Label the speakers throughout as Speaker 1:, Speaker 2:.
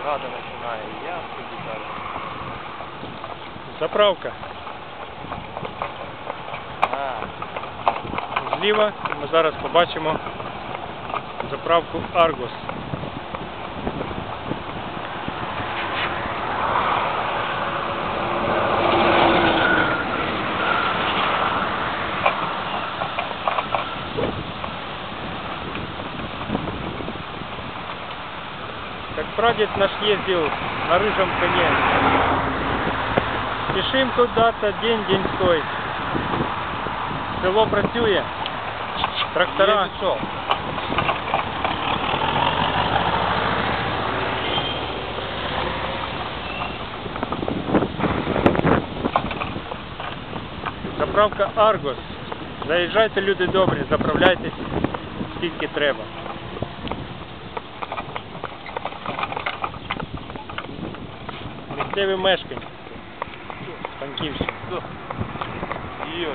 Speaker 1: бригада починає, і я собі кажу.
Speaker 2: Заправка.
Speaker 1: А,
Speaker 2: Зліва ми зараз побачимо заправку Argos. прадед наш ездил на рыжем коне. Спешим куда-то, день-деньской. Село працює. Трактора.
Speaker 1: Є пішов.
Speaker 2: Заправка Аргос. Заїжджайте, люди добрі, заправляйтесь скільки треба. Місцеві мешканці. Панківщина.
Speaker 1: Є.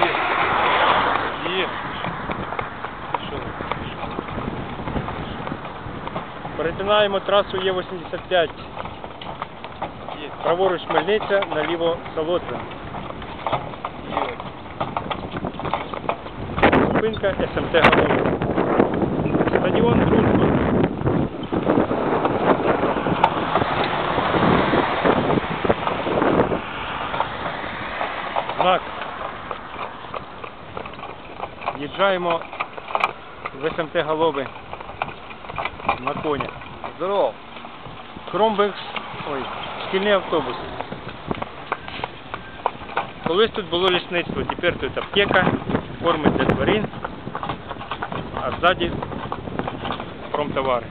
Speaker 1: Є. Є.
Speaker 2: Перетинаємо трасу Є85. Праворуч Хмельниця, наліво Солодвин. Зупинка СМТ Галузь. Стадіон Дружба. Знак. Їжджаємо в СМТ Галови на коні.
Speaker 1: Здоров.
Speaker 2: Кромбекс, ой, шкільний автобус. Колись тут було лісництво, тепер тут аптека, корми для тварин, а ззаді промтовари.